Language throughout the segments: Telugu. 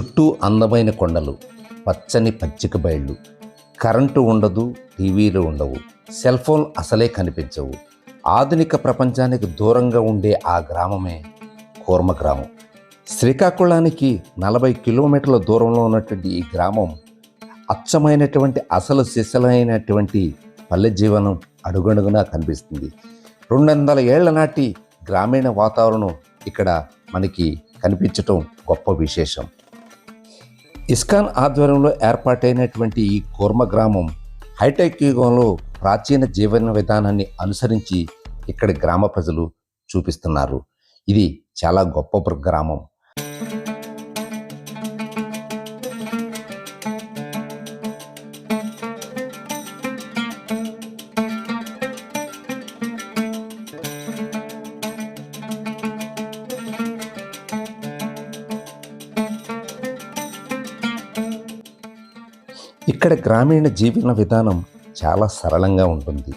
చుట్టూ అందమైన కొండలు పచ్చని పచ్చిక బయళ్ళు. కరెంటు ఉండదు టీవీలు ఉండవు సెల్ ఫోన్ అసలే కనిపించవు. ఆధునిక ప్రపంచానికి దూరంగా ఉండే ఆ గ్రామమే కూర్మ గ్రామం. శ్రీకాకుళానికి నలభై కిలోమీటర్ల దూరంలో ఉన్నటువంటి ఈ గ్రామం అచ్చమైనటువంటి అసలు శిశలైనటువంటి పల్లె జీవనం అడుగడుగునా కనిపిస్తుంది. రెండు వందల ఏళ్ళ నాటి గ్రామీణ వాతావరణం ఇక్కడ మనకి కనిపించటం గొప్ప విశేషం. ఇస్కాన్ ఆధ్వర్యంలో ఏర్పాటైనటువంటి ఈ కూర్మ గ్రామం హైటెక్ యుగంలో ప్రాచీన జీవన విధానాన్ని అనుసరించి ఇక్కడి గ్రామ ప్రజలు చూపిస్తున్నారు. ఇది చాలా గొప్ప గ్రామం. గ్రామీణ జీవన విధానం చాలా సరళంగా ఉంటుంది.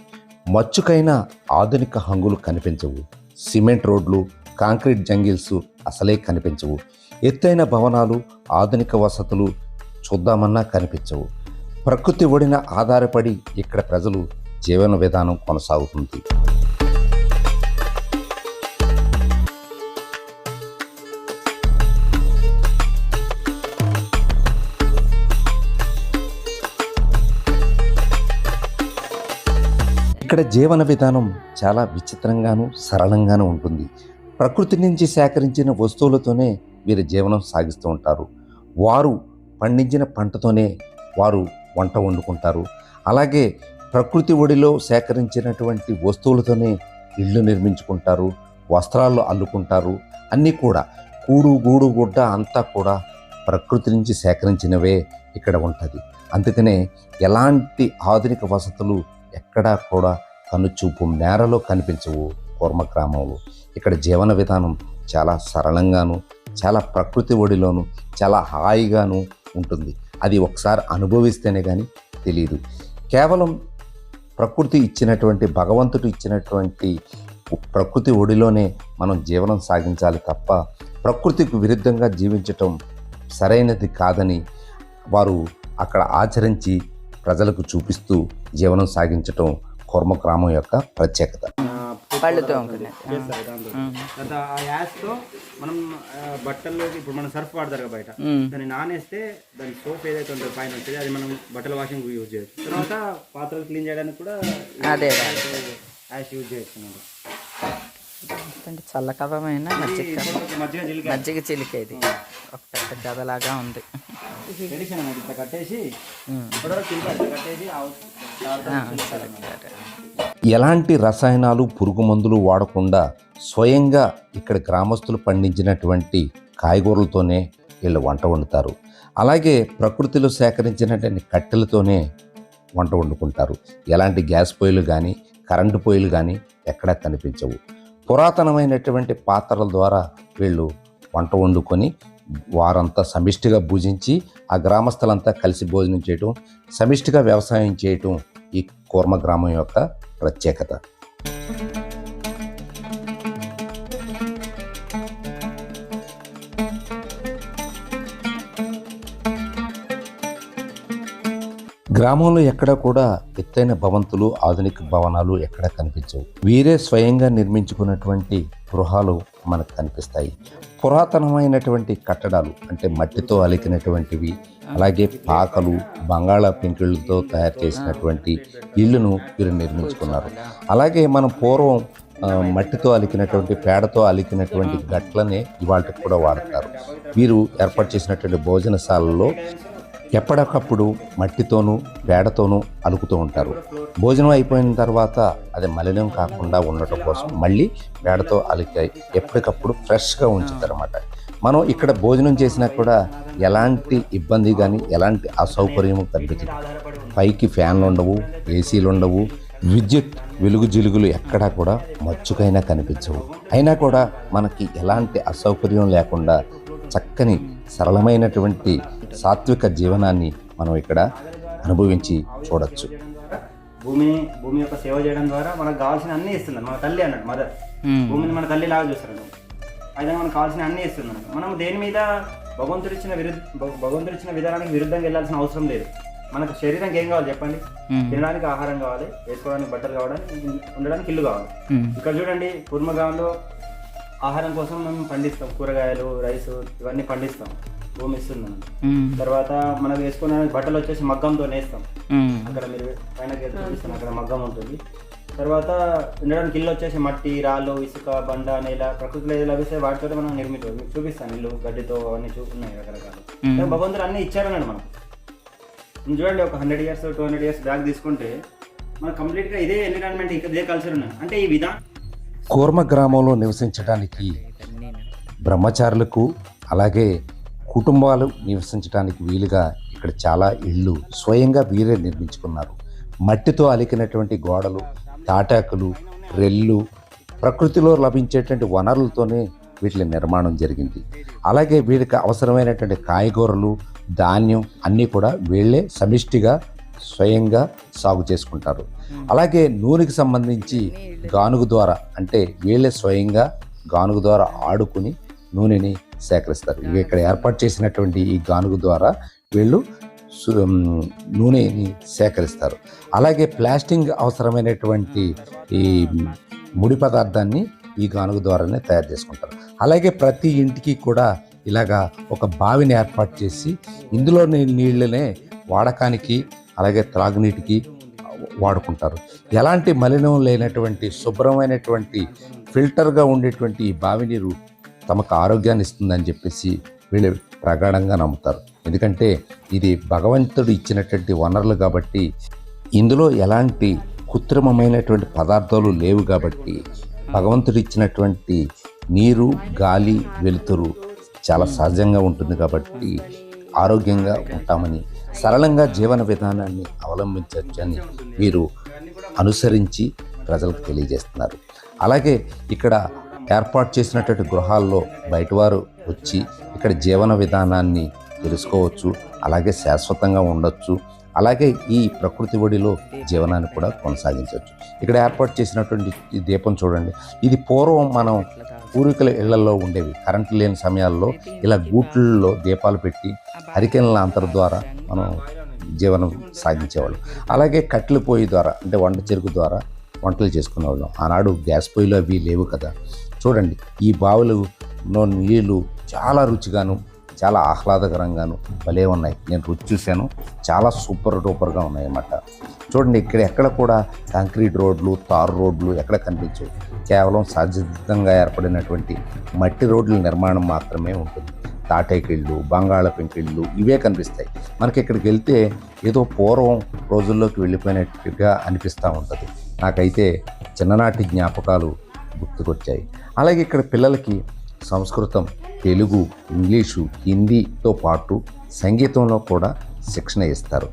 మచ్చుకైన ఆధునిక హంగులు కనిపించవు. సిమెంట్ రోడ్లు కాంక్రీట్ జంగిల్స్ అసలే కనిపించవు. ఎత్తైన భవనాలు ఆధునిక వసతులు చూద్దామన్నా కనిపించవు. ప్రకృతి ఒడిన ఆధారపడి ఇక్కడ ప్రజలు జీవన విధానం కొనసాగుతుంది. ఇక్కడ జీవన విధానం చాలా విచిత్రంగాను సరళంగాను ఉంటుంది. ప్రకృతి నుంచి సేకరించిన వస్తువులతోనే వీరి జీవనం సాగిస్తూ ఉంటారు. వారు పండించిన పంటతోనే వారు వంట వండుకుంటారు. అలాగే ప్రకృతి ఒడిలో సేకరించినటువంటి వస్తువులతోనే ఇళ్ళు నిర్మించుకుంటారు వస్త్రాలు అల్లుకుంటారు అన్నీ కూడా. కూడు గూడు గుడ్డ అంతా కూడా ప్రకృతి నుంచి సేకరించినవే ఇక్కడ ఉంటుంది. అందుకనే ఎలాంటి ఆధునిక వసతులు ఎక్కడా కూడా కనుచూపు మేరలో కనిపించవు కూర్మగ్రామంలో ఇక్కడ జీవన విధానం చాలా సరళంగాను చాలా ప్రకృతి ఒడిలోను చాలా హాయిగాను ఉంటుంది. అది ఒకసారి అనుభవిస్తేనే కానీ తెలియదు కేవలం ప్రకృతి ఇచ్చినటువంటి భగవంతుడు ఇచ్చినటువంటి ప్రకృతి ఒడిలోనే మనం జీవనం సాగించాలి తప్ప ప్రకృతికి విరుద్ధంగా జీవించటం సరైనది కాదని వారు అక్కడ ఆచరించి ప్రజలకు చూపిస్తూ జీవనం సాగించటం కుర్మ గ్రామం యొక్క ప్రత్యేకత. పళ్ళు తోముకునేది. చేస్తారు దాంతో తర్వాత ఆ యాస్తో మనం ఆ, బట్టల్లోకి ఇప్పుడు మనం సర్ఫ్ వాడతారు కదా బయట. దాన్ని నానేస్తే దాని సోప్ ఏదైతే ఉంటుందో పైన ఉంటుంది అది మనం బట్టల వాషింగ్ యూజ్ చేయొచ్చు. తర్వాత పాత్రలు క్లీన్ చేయడానికి కూడా అదే యాష్ యూజ్ చేయొచ్చు మనం అంటే చల్లకవమైన మజ్జిగ మజ్జిగ చిలిక ఇది. ఒక పెద్ద గదలాగా ఉంది. ఎలాంటి రసాయనాలు పురుగు మందులు వాడకుండా స్వయంగా ఇక్కడ గ్రామస్తులు పండించినటువంటి కాయగూరలతోనే వీళ్ళు వంట వండుతారు. అలాగే ప్రకృతిలో సేకరించినటువంటి కట్టెలతోనే వంట వండుకుంటారు. ఎలాంటి గ్యాస్ పొయ్యిలు కానీ కరెంటు పొయ్యిలు కానీ ఎక్కడా కనిపించవు. పురాతనమైనటువంటి పాత్రల ద్వారా వీళ్ళు వంట వండుకొని వారంతా సమిష్టిగా భుజించి ఆ గ్రామస్తులంతా కలిసి భోజనం చేయటం సమిష్టిగా వ్యవసాయం చేయటం ఈ కూర్మ గ్రామం యొక్క ప్రత్యేకత. గ్రామంలో ఎక్కడ కూడా ఎత్తైన భవంతులు ఆధునిక భవనాలు ఎక్కడ కనిపించవు. వీరే స్వయంగా నిర్మించుకున్నటువంటి గృహాలు మనకు కనిపిస్తాయి. పురాతనమైనటువంటి కట్టడాలు అంటే మట్టితో అలికినటువంటివి అలాగే పాకలు బంగాళా పెంకులతో తయారు చేసినటువంటి ఇళ్ళను వీరు నిర్మించుకున్నారు. అలాగే మనం పూర్వం మట్టితో అలికినటువంటి పేడతో అలికినటువంటి గట్లనే ఇవాళ కూడా వాడతారు. వీరు ఏర్పాటు చేసినటువంటి భోజనశాలలో ఎప్పటికప్పుడు మట్టితోనూ పేడతోనూ అలుకుతూ ఉంటారు. భోజనం అయిపోయిన తర్వాత అది మలినం కాకుండా ఉండటం కోసం మళ్ళీ పేడతో అలికాయి ఎప్పటికప్పుడు ఫ్రెష్గా ఉంచుతారన్నమాట. మనం ఇక్కడ భోజనం చేసినా కూడా ఎలాంటి ఇబ్బంది కానీ ఎలాంటి అసౌకర్యం కనిపించదు పైకి ఫ్యాన్లు ఉండవు ఏసీలు ఉండవు విద్యుత్ వెలుగు జిలుగులు ఎక్కడా కూడా మచ్చుకైనా కనిపించవు. అయినా కూడా మనకి ఎలాంటి అసౌకర్యం లేకుండా చక్కని సరళమైనటువంటి సాత్విక జీవనాన్ని మనం ఇక్కడ అనుభవించి చూడొచ్చు. భూమి భూమి యొక్క సేవ చేయడం ద్వారా మనకు కావాల్సిన అన్ని ఇస్తుంది మన తల్లి అన్నట్టు మదర్. భూమిని మన తల్లి లాగా చూస్తారు అయితే మనకు కావాల్సిన అన్ని ఇస్తుంది. మనం దేని మీద భగవంతుడు ఇచ్చిన విరుద్ధ భగ- భగవంతుడు ఇచ్చిన విధానానికి విరుద్ధంగా వెళ్ళాల్సిన అవసరం లేదు. మనకు శరీరానికి ఏం కావాలి చెప్పండి. తినడానికి ఆహారం కావాలి వేసుకోవడానికి బట్టలు కావడానికి ఉండడానికి ఇల్లు కావాలి. ఇక్కడ చూడండి కుర్మగాంలో ఆహారం కోసం మేము పండిస్తాం. కూరగాయలు రైస్ ఇవన్నీ పండిస్తాం. మనకు. ఉమ్. తర్వాత మనకు వేసుకున్న బట్టలు వచ్చేసి మగ్గంతో నేస్తాం. అక్కడ మీరు పైన చూపిస్తాను అక్కడ మగ్గం ఉంటుంది తర్వాత ఉండడానికి ఇల్లు వచ్చేసి మట్టి రాళ్ళు ఇసుక బండ నేల ప్రకృతిలో ఏది లభిస్తే వాటితో మనం నిర్మితం మీకు చూపిస్తాను ఇల్లు గడ్డితో అవన్నీ చూ ఉన్నాయి రకరకాలు భగవంతుడు అన్ని ఇచ్చారన్నాడు మనం మీరు చూడండి ఒక hundred years two hundred years back తీసుకుంటే మనకు కంప్లీట్గా ఇదే ఎన్విరాన్మెంట్ ఇదే కల్చర్ ఉన్నది అంటే ఈ విధానం కూర్మ గ్రామంలో నివసించడానికి బ్రహ్మచారులకు అలాగే కుటుంబాలు నివసించడానికి వీలుగా ఇక్కడ చాలా ఇళ్ళు స్వయంగా వీరే నిర్మించుకున్నారు. మట్టితో అలికినటువంటి గోడలు తాటాకులు రెల్లు ప్రకృతిలో లభించేటువంటి వనరులతోనే వీటి నిర్మాణం జరిగింది. అలాగే వీరికి అవసరమైనటువంటి కాయగూరలు ధాన్యం అన్నీ కూడా వీళ్ళే సమిష్టిగా స్వయంగా సాగు చేసుకుంటారు. అలాగే నూనెకి సంబంధించి గానుగు ద్వారా అంటే వీళ్ళే స్వయంగా గానుగు ద్వారా ఆడుకుని నూనెని సేకరిస్తారు. ఇవి ఇక్కడ ఏర్పాటు చేసినటువంటి ఈ గానుగు ద్వారా వీళ్ళు నూనెని సేకరిస్తారు. అలాగే ప్లాస్టింగ్ అవసరమైనటువంటి ఈ ముడి పదార్థాన్ని ఈ గానుగు ద్వారానే తయారు చేసుకుంటారు. అలాగే ప్రతి ఇంటికి కూడా ఇలాగా ఒక బావిని ఏర్పాటు చేసి ఇందులోని నీళ్ళనే వాడకానికి అలాగే త్రాగునీటికి వాడుకుంటారు. ఎలాంటి మలినం లేనటువంటి శుభ్రమైనటువంటి ఫిల్టర్గా ఉండేటువంటి ఈ బావి నీరు తమకు ఆరోగ్యాన్ని ఇస్తుందని చెప్పేసి వీళ్ళు ప్రగాఢంగా నమ్ముతారు. ఎందుకంటే ఇది భగవంతుడు ఇచ్చినటువంటి వనరులు కాబట్టి ఇందులో ఎలాంటి కృత్రిమమైనటువంటి పదార్థాలు లేవు కాబట్టి భగవంతుడు ఇచ్చినటువంటి నీరు గాలి వెలుతురు చాలా సహజంగా ఉంటుంది కాబట్టి ఆరోగ్యంగా ఉంటామని సరళంగా జీవన విధానాన్ని అవలంబించవచ్చని వీరు అనుసరించి ప్రజలకు తెలియజేస్తున్నారు. అలాగే ఇక్కడ ఏర్పాటు చేసినటువంటి గృహాల్లో బయటవారు వచ్చి ఇక్కడ జీవన విధానాన్ని తెలుసుకోవచ్చు అలాగే శాశ్వతంగా ఉండొచ్చు అలాగే ఈ ప్రకృతి ఒడిలో జీవనాన్ని కూడా కొనసాగించవచ్చు. ఇక్కడ ఏర్పాటు చేసినటువంటి ఈ దీపం చూడండి. ఇది పూర్వం మనం పూర్వీకుల ఇళ్ళలో ఉండేవి. కరెంటు లేని సమయాల్లో ఇలా గూట్లలో దీపాలు పెట్టి హరికెన్ల అంతర్ ద్వారా మనం జీవనం సాగించేవాళ్ళం. అలాగే కట్టెల పొయ్యి ద్వారా అంటే వంట చెరుకు ద్వారా వంటలు చేసుకునేవాళ్ళం. ఆనాడు గ్యాస్ పొయ్యిలు అవి లేవు కదా. చూడండి ఈ బావులు నీళ్ళు చాలా రుచిగాను చాలా ఆహ్లాదకరంగాను భలే ఉన్నాయి. నేను రుచి చూశాను. చాలా సూపర్ డూపర్గా ఉన్నాయన్నమాట. చూడండి ఇక్కడ ఎక్కడ కూడా కాంక్రీట్ రోడ్లు తారు రోడ్లు ఎక్కడ కనిపించవు. కేవలం సహజంగా ఏర్పడినటువంటి మట్టి రోడ్ల నిర్మాణం మాత్రమే ఉంటుంది. తాటేకిళ్ళు బంగాళపింకిళ్ళు ఇవే కనిపిస్తాయి. మనకి ఇక్కడికి వెళ్తే ఏదో పూర్వం రోజుల్లోకి వెళ్ళిపోయినట్టుగా అనిపిస్తూ ఉంటుంది. నాకైతే చిన్ననాటి జ్ఞాపకాలు గుర్తుకొచ్చాయి. అలాగే ఇక్కడ పిల్లలకి సంస్కృతం తెలుగు ఇంగ్లీషు హిందీతో పాటు సంగీతంలో కూడా శిక్షణ ఇస్తారు.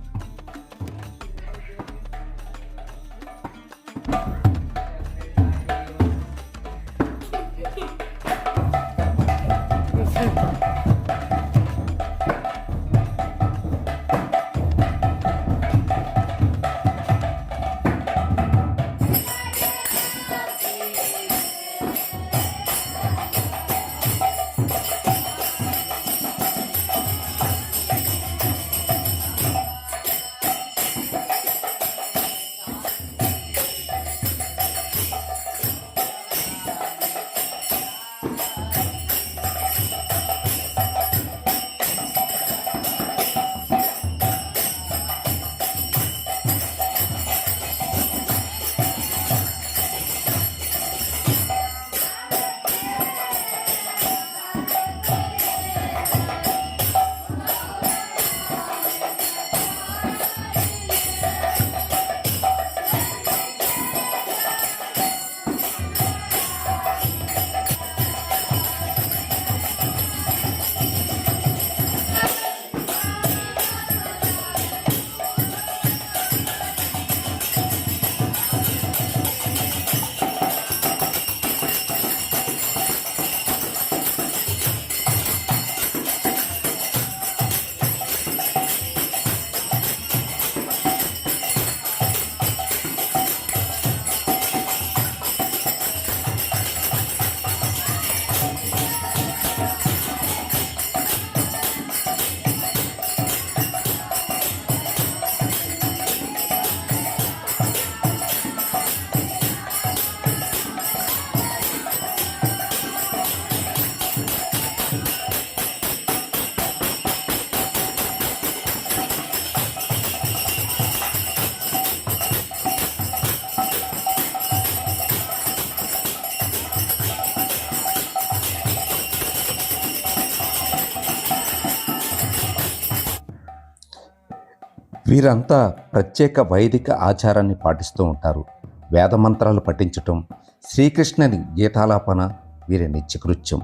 వీరంతా ప్రత్యేక వైదిక ఆచారాన్ని పాటిస్తూ ఉంటారు. వేదమంత్రాలు పఠించటం శ్రీకృష్ణుని గీతాలాపన వీరి నిత్యకృత్యం.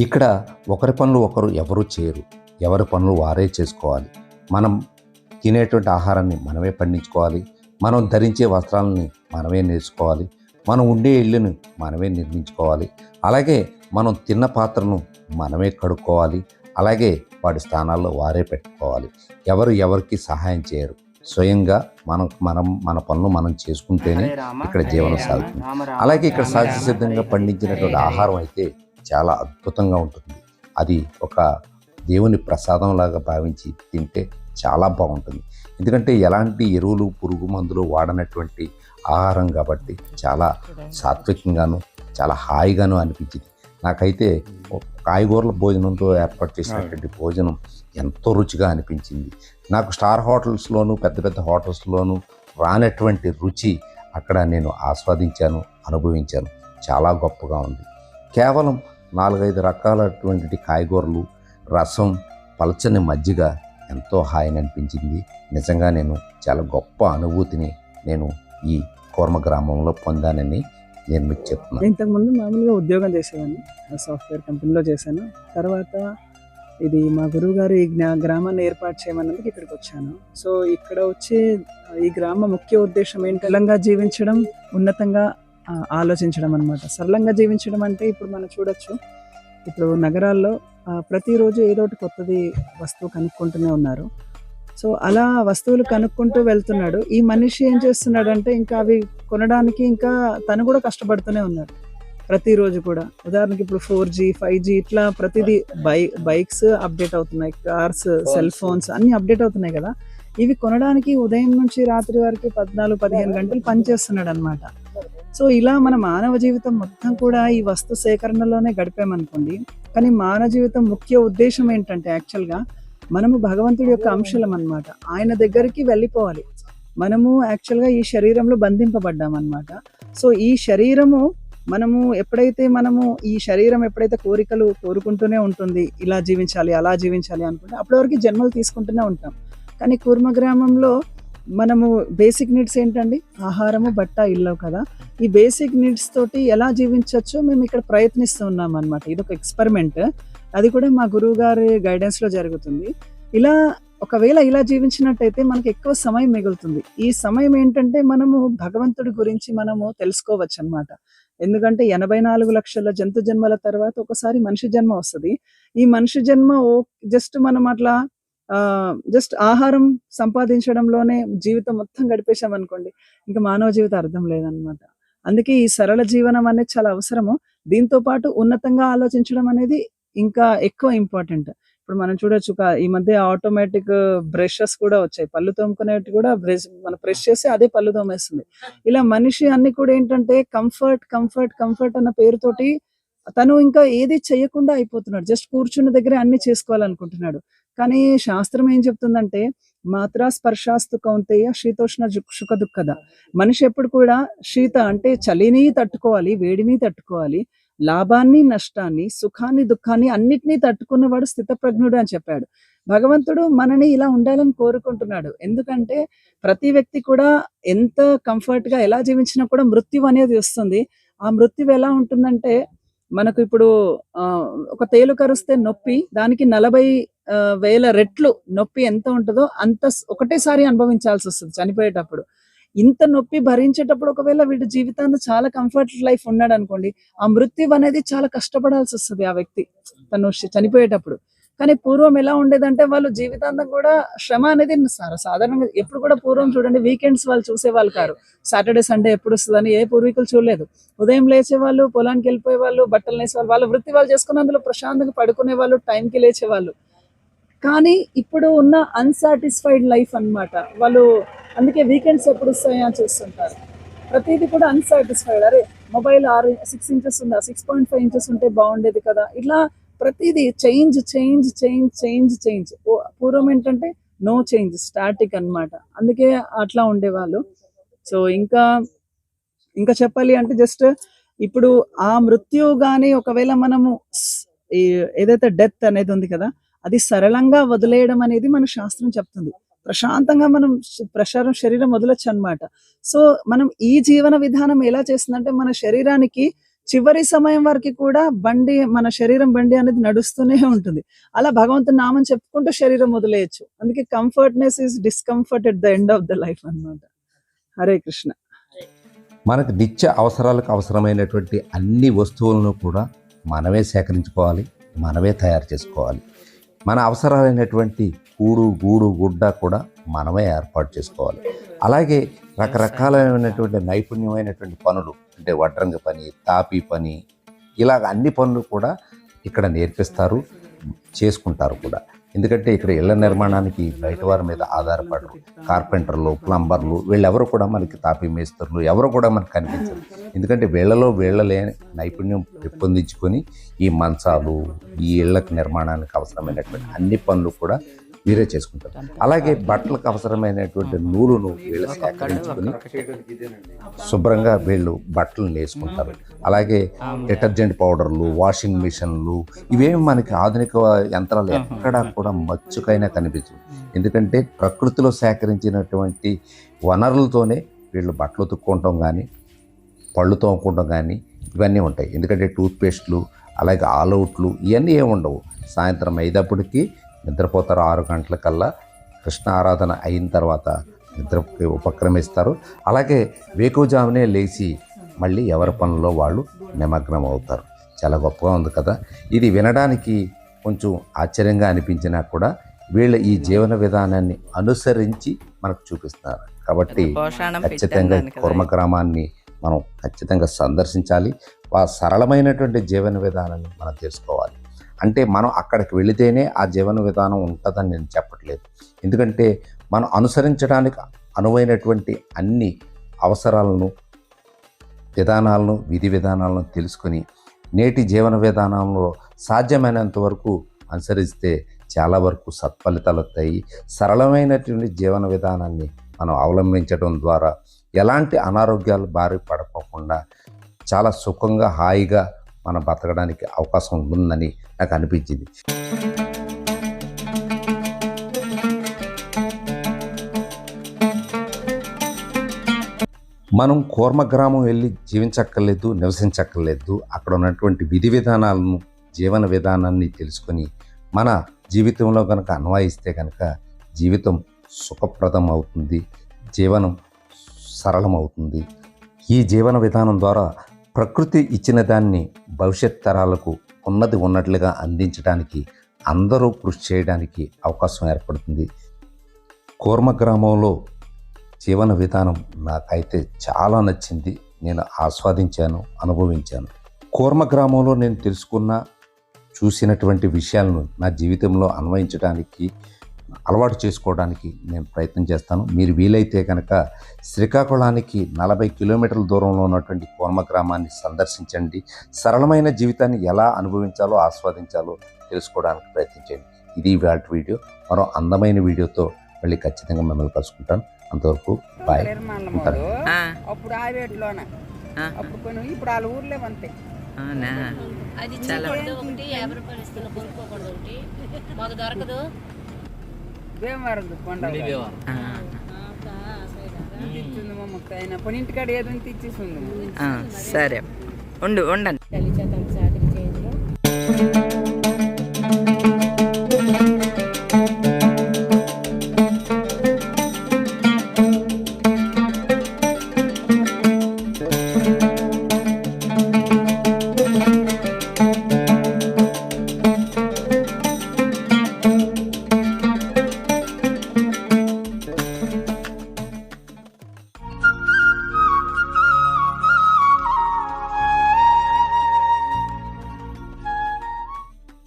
ఇక్కడ ఒకరి పనులు ఒకరు ఎవరు చేయరు. ఎవరి పనులు వారే చేసుకోవాలి. మనం తినేటువంటి ఆహారాన్ని మనమే పండించుకోవాలి. మనం ధరించే వస్త్రాలని మనమే నేర్చుకోవాలి. మనం ఉండే ఇల్లును మనమే నిర్మించుకోవాలి. అలాగే మనం తిన్న పాత్రను మనమే కడుక్కోవాలి. అలాగే వాడి స్థానాల్లో వారే పెట్టుకోవాలి. ఎవరు ఎవరికి సహాయం చేయరు. స్వయంగా మనం మనం మన పనులు మనం చేసుకుంటేనే ఇక్కడ జీవనం సాగుతుంది. అలాగే ఇక్కడ సహజ సిద్ధంగా పండించినటువంటి ఆహారం అయితే చాలా అద్భుతంగా ఉంటుంది. అది ఒక దేవుని ప్రసాదంలాగా భావించి తింటే చాలా బాగుంటుంది. ఎందుకంటే ఎలాంటి ఎరువులు పురుగు మందులు వాడనటువంటి ఆహారం కాబట్టి చాలా సాత్వికంగాను చాలా హాయిగాను అనిపించింది. నాకైతే కాయగూరల భోజనంతో ఏర్పాటు చేసినటువంటి భోజనం ఎంతో రుచిగా అనిపించింది. నాకు స్టార్ హోటల్స్లోను పెద్ద పెద్ద హోటల్స్లోను రానటువంటి రుచి అక్కడ నేను ఆస్వాదించాను అనుభవించాను. చాలా గొప్పగా ఉంది. కేవలం నాలుగైదు రకాలటువంటి కాయగూరలు రసం పలచని మజ్జిగ ఎంతో హాయిని అనిపించింది. నిజంగా నేను చాలా గొప్ప అనుభూతిని నేను ఈ కోర్మ గ్రామంలో పొందానని నేను మీకు చెప్తున్నాను. ఇంతకుముందు మామూలుగా ఉద్యోగం చేసేవాడిని. సాఫ్ట్వేర్ కంపెనీలో చేశాను. తర్వాత ఇది మా గురువు గారు ఈ జ్ఞా గ్రామాన్ని ఏర్పాటు చేయమన్నందుకు ఇక్కడికి వచ్చాను. సో ఇక్కడ వచ్చి ఈ గ్రామ ముఖ్య ఉద్దేశం ఏంటి? సరళంగా జీవించడం ఉన్నతంగా ఆలోచించడం అనమాట సరళంగా జీవించడం అంటే ఇప్పుడు మనం చూడొచ్చు ఇప్పుడు నగరాల్లో ప్రతిరోజు ఏదో ఒకటి కొత్తది వస్తువు కనుక్కుంటూనే ఉన్నారు. సో అలా వస్తువులు కనుక్కుంటూ వెళ్తున్నాడు. ఈ మనిషి ఏం చేస్తున్నాడు అంటే ఇంకా అవి కొనడానికి ఇంకా తను కూడా కష్టపడుతూనే ఉన్నాడు ప్రతిరోజు కూడా. ఉదాహరణకి ఇప్పుడు ఫోర్ జీ ఫైవ్ జీ ఇట్లా ప్రతిదీ బై బైక్స్ అప్డేట్ అవుతున్నాయి. కార్స్ సెల్ ఫోన్స్ అన్ని అప్డేట్ అవుతున్నాయి కదా. ఇవి కొనడానికి ఉదయం నుంచి రాత్రి వరకు పద్నాలుగు పదిహేను గంటలు పనిచేస్తున్నాడు అనమాట సో ఇలా మన మానవ జీవితం మొత్తం కూడా ఈ వస్తు సేకరణలోనే గడిపామనుకోండి. కానీ మానవ జీవితం ముఖ్య ఉద్దేశం ఏంటంటే యాక్చువల్గా మనము భగవంతుడి యొక్క అంశలం అన్నమాట ఆయన దగ్గరికి వెళ్ళిపోవాలి. మనము యాక్చువల్గా ఈ శరీరంలో బంధింపబడ్డామన్నమాట. సో ఈ శరీరము మనము ఎప్పుడైతే మనము ఈ శరీరం ఎప్పుడైతే కోరికలు కోరుకుంటూనే ఉంటుంది ఇలా జీవించాలి అలా జీవించాలి అనుకుంటే అప్పటివరకు జన్మలు తీసుకుంటూనే ఉంటాం. కానీ కూర్మ గ్రామంలో మనము బేసిక్ నీడ్స్ ఏంటండి? ఆహారము బట్ట ఇల్లు కదా. ఈ బేసిక్ నీడ్స్ తోటి ఎలా జీవించవచ్చో మేము ఇక్కడ ప్రయత్నిస్తూ ఉన్నాం అనమాట ఇది ఒక ఎక్స్పెరిమెంట్ అది కూడా మా గురువు గారి గైడెన్స్లో జరుగుతుంది. ఇలా ఒకవేళ ఇలా జీవించినట్టయితే మనకి ఎక్కువ సమయం మిగులుతుంది. ఈ సమయం ఏంటంటే మనము భగవంతుడి గురించి మనము తెలుసుకోవచ్చు అన్నమాట ఎందుకంటే ఎనభై నాలుగు లక్షల జంతు జన్మల తర్వాత ఒకసారి మనిషి జన్మ వస్తుంది. ఈ మనిషి జన్మ ఓ జస్ట్ మనం అట్లా జస్ట్ ఆహారం సంపాదించడంలోనే జీవితం మొత్తం గడిపేశాం అనుకోండి ఇంకా మానవ జీవితం అర్థం లేదనమాట. అందుకే ఈ సరళ జీవనం అనేది చాలా అవసరము. దీంతో పాటు ఉన్నతంగా ఆలోచించడం అనేది ఇంకా ఎక్కువ ఇంపార్టెంట్. ఇప్పుడు మనం చూడొచ్చు కా- ఈ మధ్య ఆటోమేటిక్ బ్రషెస్ కూడా వచ్చాయి. పళ్ళు తోముకునేవి కూడా బ్రష్ మనం బ్రష్ చేస్తే అదే పళ్ళు తోమేస్తుంది. ఇలా మనిషి అన్ని కూడా ఏంటంటే కంఫర్ట్ కంఫర్ట్ కంఫర్ట్ అన్న పేరుతోటి తను ఇంకా ఏది చేయకుండా అయిపోతున్నాడు. జస్ట్ కూర్చున్న దగ్గరే అన్ని చేసుకోవాలనుకుంటున్నాడు. కానీ శాస్త్రం ఏం చెప్తుందంటే మాత్రా స్పర్శాస్తు కౌంతేయ శీతోష్ణ సుఖ దుఃఖద. మనిషి ఎప్పుడు కూడా శీత అంటే చలిని తట్టుకోవాలి వేడిని తట్టుకోవాలి లాభాన్ని నష్టాన్ని సుఖాన్ని దుఃఖాన్ని అన్నిటినీ తట్టుకున్నవాడు స్థితప్రజ్ఞుడు అని చెప్పాడు. భగవంతుడు మనని ఇలా ఉండాలని కోరుకుంటున్నాడు. ఎందుకంటే ప్రతి వ్యక్తి కూడా ఎంత కంఫర్ట్గా ఎలా జీవించినా కూడా మృత్యు అనేది వస్తుంది. ఆ మృత్యు ఎలా ఉంటుందంటే మనకు ఇప్పుడు ఆ, ఒక తేలు కరుస్తే నొప్పి దానికి నలభై వేల రెట్లు నొప్పి ఎంత ఉంటుందో అంత ఒకటేసారి అనుభవించాల్సి వస్తుంది చనిపోయేటప్పుడు. ఇంత నొప్పి భరించేటప్పుడు ఒకవేళ వీడి జీవితాన్ని చాలా కంఫర్ట్ లైఫ్ ఉన్నాడు అనుకోండి ఆ మృత్యు అనేది చాలా కష్టపడాల్సి వస్తుంది ఆ వ్యక్తి తను చనిపోయేటప్పుడు. కానీ పూర్వం ఎలా ఉండేదంటే వాళ్ళు జీవితాంతం కూడా శ్రమ అనేది సాధారణంగా ఎప్పుడు కూడా పూర్వం చూడండి వీకెండ్స్ వాళ్ళు చూసేవాళ్ళు కారు. సాటర్డే సండే ఎప్పుడు వస్తుందని ఏ పూర్వీకులు చూడలేదు. ఉదయం లేచే వాళ్ళు పొలానికి వెళ్ళిపోయే వాళ్ళు బట్టలు వేసేవాళ్ళు వాళ్ళ వృత్తి వాళ్ళు చేసుకుని అందులో ప్రశాంతంగా పడుకునే వాళ్ళు టైంకి లేచేవాళ్ళు. కానీ ఇప్పుడు ఉన్న అన్సాటిస్ఫైడ్ లైఫ్ అన్నమాట. వాళ్ళు అందుకే వీకెండ్స్ ఎప్పుడు వస్తాయా అని చూస్తుంటారు. ప్రతిదీ కూడా అన్సాటిస్ఫైడ్. అరే మొబైల్ ఆరు సిక్స్ ఇంచెస్ ఉందా? సిక్స్ పాయింట్ ఫైవ్ ఇంచెస్ ఉంటే బాగుండేది కదా. ఇట్లా ప్రతిదీ change change change change change. పూర్వం ఏంటంటే నో చేంజ్ స్టాటిక్ అన్నమాట. అందుకే అట్లా ఉండేవాళ్ళు. సో ఇంకా ఇంకా చెప్పాలి అంటే జస్ట్ ఇప్పుడు ఆ మృత్యు కానీ ఒకవేళ మనము ఏదైతే డెత్ అనేది ఉంది కదా అది సరళంగా వదిలేయడం అనేది మన శాస్త్రం చెప్తుంది. ప్రశాంతంగా మనం ప్రసారం శరీరం వదలొచ్చు అన్నమాట సో మనం ఈ జీవన విధానం ఎలా చేస్తుందంటే మన శరీరానికి చివరి సమయం వరకు కూడా బండి మన శరీరం బండి అనేది నడుస్తూనే ఉంటుంది. అలా భగవంతుని నామం చెప్పుకుంటూ శరీరం వదిలేయచ్చు. అందుకే comfortness is discomfort at the end of the life అన్నమాట. హరే కృష్ణ. మనకు నిత్య అవసరాలకు అవసరమైనటువంటి అన్ని వస్తువులను కూడా మనమే సేకరించుకోవాలి మనమే తయారు చేసుకోవాలి. మన అవసరాలైనటువంటి కూడు గూడు గుడ్డ కూడా మనమే ఏర్పాటు చేసుకోవాలి. అలాగే రకరకాలైనటువంటి నైపుణ్యమైనటువంటి పనులు అంటే వడ్రంగ పని తాపీ పని ఇలాగ అన్ని పనులు కూడా ఇక్కడ నేర్పిస్తారు చేసుకుంటారు కూడా. ఎందుకంటే ఇక్కడ ఇళ్ళ నిర్మాణానికి బయట వారి మీద ఆధారపడరు. కార్పెంటర్లు ప్లంబర్లు వీళ్ళెవరు కూడా మనకి తాపీ మేస్తరులు ఎవరు కూడా మనకు కనిపించరు. ఎందుకంటే వీళ్ళలో వీళ్ళలే నైపుణ్యం పెంపొందించుకొని ఈ మంచాలు ఈ ఇళ్ళకు నిర్మాణానికి అవసరమైనటువంటి అన్ని పనులు కూడా వీరే చేసుకుంటారు. అలాగే బట్టలకు అవసరమైనటువంటి నూలును వీళ్ళు సేకరించుకుని శుభ్రంగా వీళ్ళు బట్టలు నేసుకుంటారు. అలాగే డిటర్జెంట్ పౌడర్లు వాషింగ్ మిషన్లు ఇవేమి మనకి ఆధునిక యంత్రాలు ఎక్కడా కూడా మచ్చుకైనా కనిపించవు. ఎందుకంటే ప్రకృతిలో సేకరించినటువంటి వనరులతోనే వీళ్ళు బట్టలు ఉతుక్కుంటాం కానీ పళ్ళు తోముకుంటాం కానీ ఇవన్నీ ఉంటాయి. ఎందుకంటే టూత్పేస్ట్లు అలాగే ఆల్అవుట్లు ఇవన్నీ ఏమి ఉండవు సాయంత్రం అయ్యేటప్పటికీ నిద్రపోతారు ఆరు గంటలకల్లా. కృష్ణ ఆరాధన అయిన తర్వాత నిద్రకి ఉపక్రమిస్తారు. అలాగే వేకువజామునే లేచి మళ్ళీ ఎవరి పనుల్లో వాళ్ళు నిమగ్నం అవుతారు చాలా గొప్పగా ఉంది కదా. ఇది వినడానికి కొంచెం ఆశ్చర్యంగా అనిపించినా కూడా వీళ్ళ ఈ జీవన విధానాన్ని అనుసరించి మనకు చూపిస్తున్నారు. కాబట్టి ఖచ్చితంగా కుర్మ గ్రామాన్ని మనం ఖచ్చితంగా సందర్శించాలి. ఆ సరళమైనటువంటి జీవన విధానాన్ని మనం తెలుసుకోవాలి అంటే మనం అక్కడికి వెళితేనే ఆ జీవన విధానం ఉంటుందని నేను చెప్పట్లేదు. ఎందుకంటే మనం అనుసరించడానికి అనువైనటువంటి అన్ని అవసరాలను విధానాలను విధి విధానాలను తెలుసుకొని నేటి జీవన విధానంలో సాధ్యమైనంత వరకు అనుసరిస్తే చాలా వరకు సత్ఫలితాలు వస్తాయి. సరళమైనటువంటి జీవన విధానాన్ని మనం అవలంబించడం ద్వారా ఎలాంటి అనారోగ్యాలు బారి పడకోకుండా చాలా సుఖంగా హాయిగా మనం బతకడానికి అవకాశం ఉంటుందని నాకు అనిపించింది. మనం కూర్మ గ్రామం వెళ్ళి జీవించక్కర్లేదు నివసించక్కర్లేదు. అక్కడ ఉన్నటువంటి విధి విధానాలను జీవన విధానాన్ని తెలుసుకొని మన జీవితంలో కనుక అన్వయిస్తే కనుక జీవితం సుఖప్రదం అవుతుంది జీవనం సరళమవుతుంది. ఈ జీవన విధానం ద్వారా ప్రకృతి ఇచ్చిన దాన్ని భవిష్యత్ తరాలకు ఉన్నది ఉన్నట్లుగా అందించడానికి అందరూ కృషి చేయడానికి అవకాశం ఏర్పడుతుంది. కూర్మ గ్రామంలో జీవన విధానం నాకైతే చాలా నచ్చింది. నేను ఆస్వాదించాను అనుభవించాను. కూర్మ గ్రామంలో నేను తెలుసుకున్న చూసినటువంటి విషయాలను నా జీవితంలో అన్వయించడానికి అలవాటు చేసుకోవడానికి నేను ప్రయత్నం చేస్తాను. మీరు వీలైతే కనుక శ్రీకాకుళానికి నలభై కిలోమీటర్ల దూరంలో ఉన్నటువంటి కోర్మ గ్రామాన్ని సందర్శించండి. సరళమైన జీవితాన్ని ఎలా అనుభవించాలో ఆస్వాదించాలో తెలుసుకోవడానికి ప్రయత్నించండి ఇది ఇవాళ వీడియో. మరో అందమైన వీడియోతో మళ్ళీ ఖచ్చితంగా మిమ్మల్ని కలుసుకుంటాను. అంతవరకు బాయ్. అప్పుడు ఆవేట్లోన ఆ, అప్పుడు కొన్ని ఇప్పుడు వాళ్ళ ఊర్లే అంతే. అది చాలా ఒకటి యాభై రూపాయలు ఇస్తున్నా కొనుక్కోకూడదు ఒకటి. మాకు దొరకదు. భీమవరం కొండ ఆ, ఇచ్చింది మా ముక్క అయినా పని ఇంటికాడ ఏదంటే ఇచ్చేసింది ఆ, సరే. ఉండు ఉండండి.